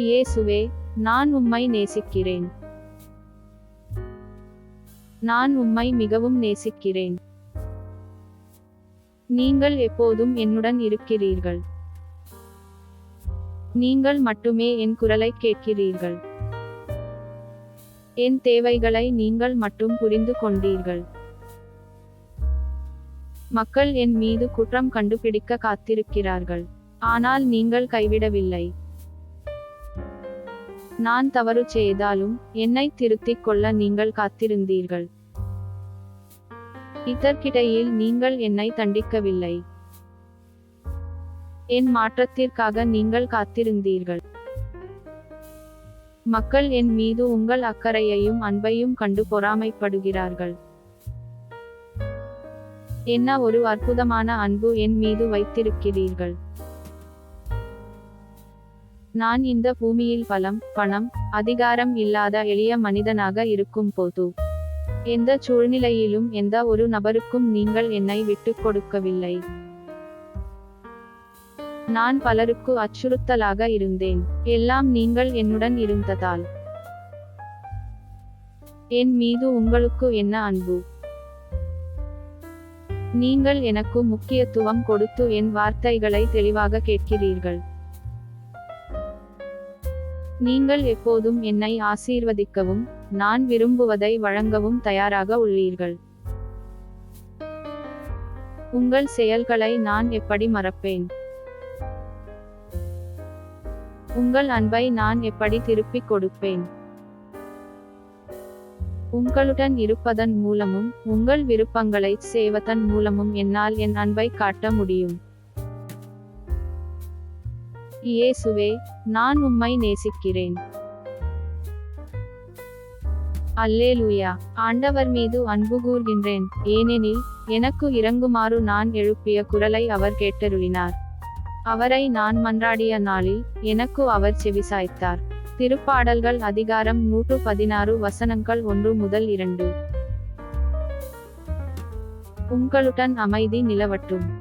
இயேசுவே நான் உம்மை நேசிக்கிறேன். நான் உம்மை மிகவும் நேசிக்கிறேன். நீங்கள் எப்போதும் என்னுடன் இருக்கிறீர்கள். நீங்கள் மட்டுமே என் குரலை கேட்கிறீர்கள். என் தேவைகளை நீங்கள் மட்டும் புரிந்து கொண்டீர்கள். மக்கள் என் மீது குற்றம் கண்டுபிடிக்க காத்திருக்கிறார்கள். ஆனால் நீங்கள் கைவிடவில்லை. நான் தவறு செய்தாலும் என்னை திருத்திக் கொள்ள நீங்கள் காத்திருந்தீர்கள். இதற்கிடையில் நீங்கள் என்னை தண்டிக்கவில்லை. என் மாற்றத்திற்காக நீங்கள் காத்திருந்தீர்கள். மக்கள் என் மீது உங்கள் அக்கறையையும் அன்பையும் கண்டு பொறாமைப்படுகிறார்கள். என்ன ஒரு அற்புதமான அன்பு என் மீது வைத்திருக்கிறீர்கள். நான் இந்த பூமியில் பலம் பணம் அதிகாரம் இல்லாத எளிய மனிதனாக இருக்கும் போது எந்த சூழ்நிலையிலும் எந்த ஒரு நபருக்கும் நீங்கள் என்னை விட்டுக் கொடுக்கவில்லை. நான் பலருக்கு அச்சுறுத்தலாக இருந்தேன். எல்லாம் நீங்கள் என்னுடன் இருந்ததால். என் மீது உங்களுக்கு என்ன அன்பு? நீங்கள் எனக்கு முக்கியத்துவம் கொடுத்து என் வார்த்தைகளை தெளிவாக கேட்கிறீர்கள். நீங்கள் எப்போதும் என்னை ஆசீர்வதிக்கவும் நான் விரும்புவதை வழங்கவும் தயாராக உள்ளீர்கள். உங்கள் செயல்களை நான் எப்படி மறப்பேன்? உங்கள் அன்பை நான் எப்படி திருப்பிக் கொடுப்பேன்? உங்களுடன் இருப்பதன் மூலமும் உங்கள் விருப்பங்களை செய்வதன் மூலமும் என்னால் என் அன்பை காட்ட முடியும். இயேசுவே நான் உம்மை நேசிக்கிறேன். அல்லேலூயா ஆண்டவர் மீது அன்பு கூர்கின்றேன். ஏனெனில் எனக்கு இறங்குமாறு நான் எழுப்பிய குரலை அவர் கேட்டருளினார். அவரை நான் மன்றாடிய நாளில் எனக்கு அவர் செவிசாய்த்தார் திருப்பாடல்கள் அதிகாரம் நூற்று பதினாறு வசனங்கள் ஒன்று முதல் இரண்டு. உங்களுடன் அமைதி நிலவட்டும்.